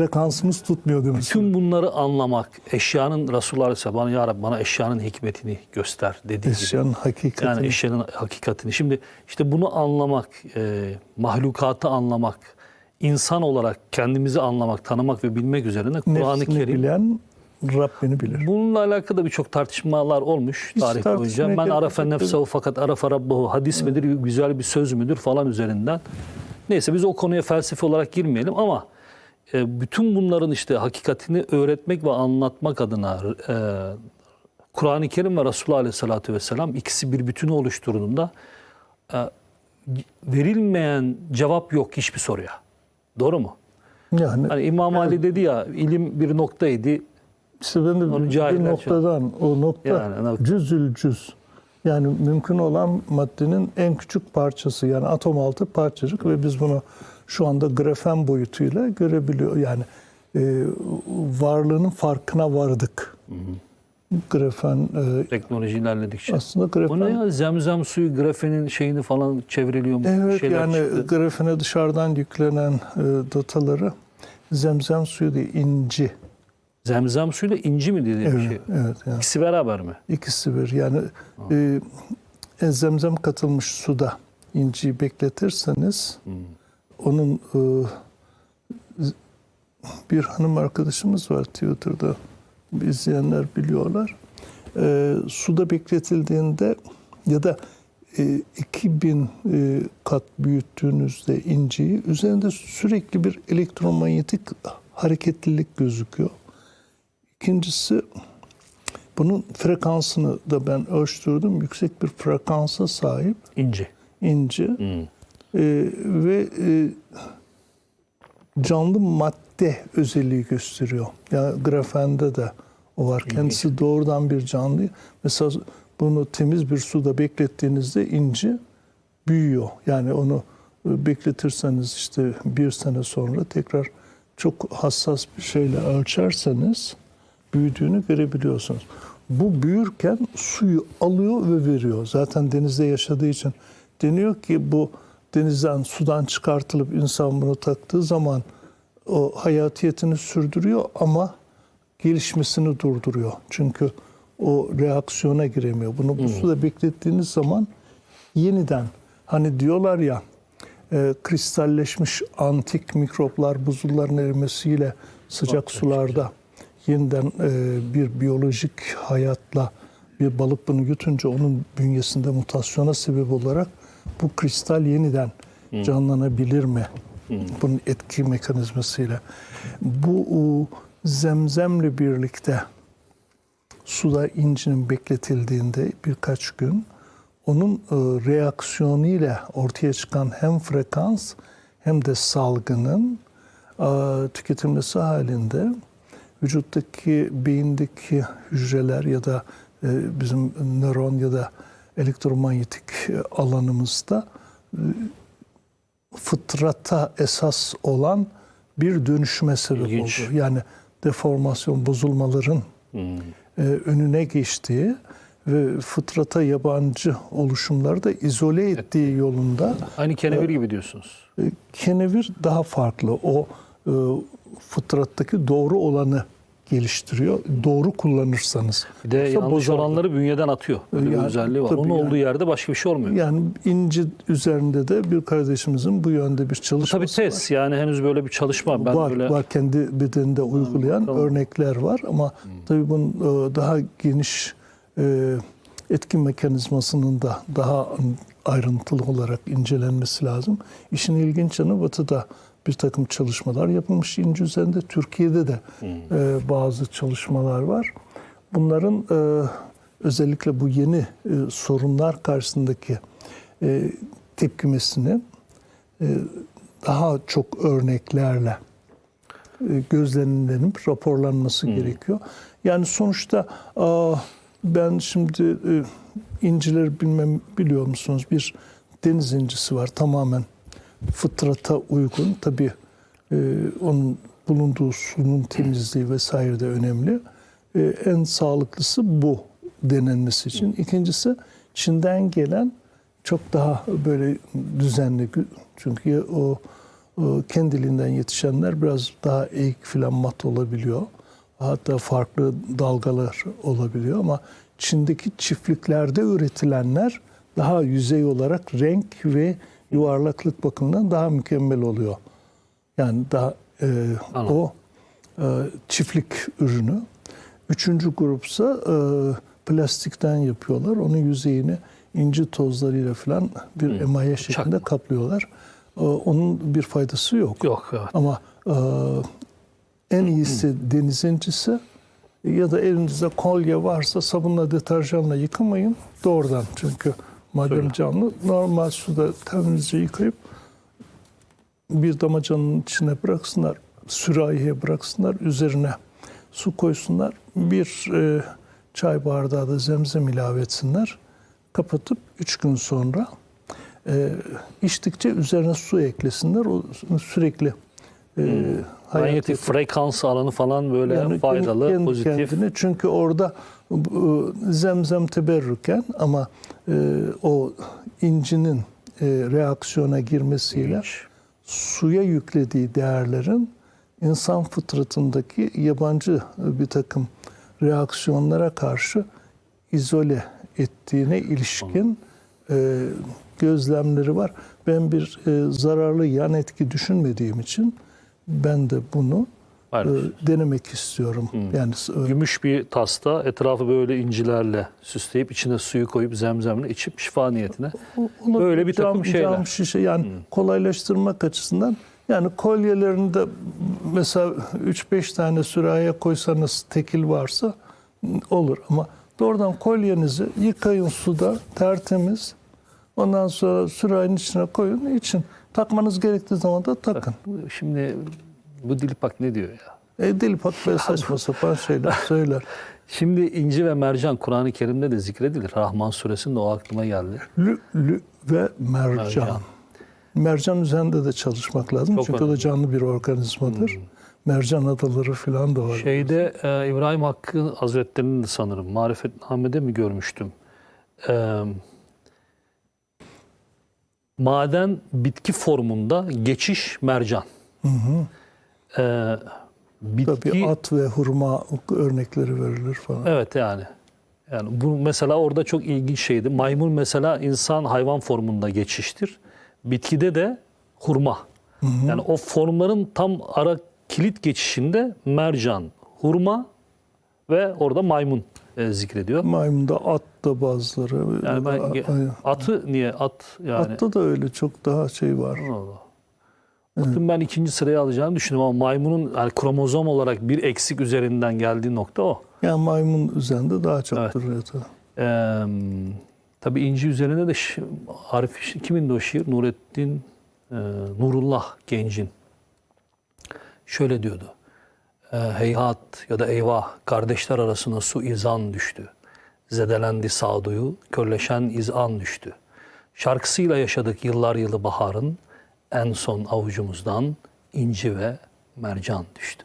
frekansımız tutmuyor demek. Tüm bunları anlamak, eşyanın Resulullah Aleyhisselam bana ya Rabbi bana eşyanın hikmetini göster dediği gibi. Eşyanın hakikatini. Yani eşyanın hakikatini. Şimdi işte bunu anlamak, e, mahlukatı anlamak, insan olarak kendimizi anlamak, tanımak ve bilmek üzerine Kur'an-ı Kerim bilen Rabbini bilir. Bununla alakalı da birçok tartışmalar olmuş Hiç tarih boyunca. Arafe yok. nefsehu fakat arafe rabbuhu hadis midir, güzel bir söz müdür falan üzerinden. Neyse biz o konuya felsefe olarak girmeyelim ama bütün bunların işte hakikatini öğretmek ve anlatmak adına e, Kur'an-ı Kerim ve Resulullah Aleyhisselatü Vesselam ikisi bir bütünü oluşturduğunda e, verilmeyen cevap yok hiçbir soruya. Doğru mu? Yani Hani İmam Ali dedi ya ilim bir noktaydı, işte ben de Onu bir noktadan o nokta Yani nokta. cüzül cüz. Yani mümkün olan maddenin en küçük parçası yani atom altı parçacık ve biz bunu şu anda grafen boyutuyla görebiliyor. Yani e, varlığının farkına vardık. Grafen e, teknoloji ilerledikçe. aslında Bu ne grafen ya? Zemzem suyu grafenin şeyini falan çevriliyor mu? Evet Şeyler yani çıktı. grafene dışarıdan yüklenen e, dataları zemzem suyu değil inci. Zemzem suyuyla inci mi dediği bir Evet, şey? evet yani İkisi beraber mi? ikisi bir. Yani e, e, zemzem katılmış suda inciyi bekletirseniz onun e, bir hanım arkadaşımız var Twitter'da izleyenler biliyorlar. E, suda bekletildiğinde ya da e, 2000 e, kat büyüttüğünüzde inciyi üzerinde sürekli bir elektromanyetik hareketlilik gözüküyor. İkincisi bunun frekansını da ben ölçtürdüm. Yüksek bir frekansa sahip İnci. inci Hmm. Ee, ve e, canlı madde özelliği gösteriyor. Yani grafende de o var. Kendisi doğrudan bir canlı. Mesela bunu temiz bir suda beklettiğinizde inci büyüyor. Yani onu e, bekletirseniz işte bir sene sonra tekrar çok hassas bir şeyle ölçerseniz büyüdüğünü görebiliyorsunuz. Bu büyürken suyu alıyor ve veriyor. Zaten denizde yaşadığı için deniyor ki bu denizden sudan çıkartılıp insan bunu taktığı zaman o hayatiyetini sürdürüyor ama gelişmesini durduruyor. Çünkü o reaksiyona giremiyor. Bunu bu suda beklettiğiniz zaman yeniden hani diyorlar ya e, kristalleşmiş antik mikroplar buzulların erimesiyle sıcak sularda yeniden e, bir biyolojik hayatla bir balık bunu yutunca onun bünyesinde mutasyona sebep olarak bu kristal yeniden canlanabilir mi? Bunun etki mekanizmasıyla. Bu o, zemzemle birlikte suda incinin bekletildiğinde birkaç gün onun e, reaksiyonu ile ortaya çıkan hem frekans hem de salgının e, tüketilmesi halinde vücuttaki beyindeki hücreler ya da e, bizim nöron ya da elektromanyetik e, alanımızda e, fıtrata esas olan bir dönüşüme sebep İlginç. oldu. Yani deformasyon, bozulmaların e, önüne geçtiği ve fıtrata yabancı oluşumları da izole ettiği yolunda Aynı kenevir gibi diyorsunuz. kenevir daha farklı. O fıtrattaki doğru olanı geliştiriyor. Doğru kullanırsanız. Bir de yanlış bozar. olanları bünyeden atıyor. Böyle bir Yani, özelliği var. Onun yani. olduğu yerde başka bir şey olmuyor. Yani inci üzerinde de bir kardeşimizin bu yönde bir çalışması Tabii var. test yani henüz böyle bir çalışma. Ben var, böyle var kendi bedeninde uygulayan bakalım. örnekler var ama tabii bunun e, daha geniş e, etki mekanizmasının da daha ayrıntılı olarak incelenmesi lazım. İşin ilginç yanı Batı'da bir takım çalışmalar yapılmış inci üzerinde. Türkiye'de de e, bazı çalışmalar var. Bunların e, özellikle bu yeni e, sorunlar karşısındaki e, tepkimesini e, daha çok örneklerle e, gözlemlenip raporlanması gerekiyor. Yani sonuçta aa, ben şimdi e, incileri bilmem biliyor musunuz? Bir deniz incisi var tamamen fıtrata uygun. Tabii e, onun bulunduğu suyun temizliği vesaire de önemli. E, en sağlıklısı bu denenmesi için. İkincisi Çin'den gelen çok daha böyle düzenli çünkü o e, kendiliğinden yetişenler biraz daha eğik filan mat olabiliyor. Hatta farklı dalgalar olabiliyor ama Çin'deki çiftliklerde üretilenler daha yüzey olarak renk ve yuvarlaklık bakımından daha mükemmel oluyor. Yani daha e, Anladım. o e, çiftlik ürünü. Üçüncü grupsa e, plastikten yapıyorlar. Onun yüzeyini inci tozlarıyla falan bir emaye şeklinde Çakma. kaplıyorlar. E, onun bir faydası yok. Yok evet. Ama e, en iyisi deniz incisi ya da elinizde kolye varsa sabunla deterjanla yıkamayın doğrudan. Çünkü madem Söyle. canlı normal suda temizce yıkayıp bir damacanın içine bıraksınlar, sürahiye bıraksınlar, üzerine su koysunlar. Bir e, çay bardağı da zemzem ilave etsinler. Kapatıp üç gün sonra e, içtikçe üzerine su eklesinler. O sürekli e, hayat Manyetik frekans alanı falan böyle yani faydalı, kendi pozitif. kendine çünkü orada bu, zemzem teberrüken ama e, o incinin e, reaksiyona girmesiyle İlginç. suya yüklediği değerlerin insan fıtratındaki yabancı bir takım reaksiyonlara karşı izole ettiğine ilişkin e, gözlemleri var. Ben bir e, zararlı yan etki düşünmediğim için ben de bunu e, Hayır. denemek istiyorum. Yani e, Gümüş bir tasta etrafı böyle incilerle süsleyip içine suyu koyup zemzemle içip şifa niyetine. Ona Böyle bir takım cam, şeyler. Cam şişe yani kolaylaştırmak açısından yani kolyelerini de mesela 3-5 tane sürahiye koysanız tekil varsa olur ama doğrudan kolyenizi yıkayın suda tertemiz. Ondan sonra sürahinin içine koyun için takmanız gerektiği zaman da takın. Şimdi bu Dilipak ne diyor ya? E, dil pat böyle saçma sapan şeyler söyler. Şimdi inci ve mercan Kur'an-ı Kerim'de de zikredilir. Rahman suresinde o aklıma geldi. Lü, lü ve mercan. Mercan. mercan. üzerinde de çalışmak lazım. Çok Çünkü o da önemli. canlı bir organizmadır. Mercan adaları falan da var. Şeyde e, İbrahim Hakkı Hazretleri'nin de sanırım Marifetname'de mi görmüştüm? E, maden bitki formunda geçiş mercan. E, bitki Tabii at ve hurma örnekleri verilir falan. Evet yani. Yani bu mesela orada çok ilginç şeydi. Maymun mesela insan hayvan formunda geçiştir. Bitkide de hurma. Yani o formların tam ara kilit geçişinde mercan, hurma ve orada maymun e, zikrediyor. Maymunda at da bazıları. Yani ben atı niye at yani? Atta da öyle çok daha şey var. Allah. Atın ben ikinci sıraya alacağını düşünüyorum ama maymunun yani kromozom olarak bir eksik üzerinden geldiği nokta o. Yani maymun üzerinde daha çoktur. Evet. Ee, tabii inci üzerine de Arif kimin de o şiir? Nurettin e, Nurullah Genc'in. Şöyle diyordu. E, heyhat ya da eyvah kardeşler arasına su izan düştü. Zedelendi sağduyu, körleşen izan düştü. Şarkısıyla yaşadık yıllar yılı baharın, en son avucumuzdan inci ve mercan düştü.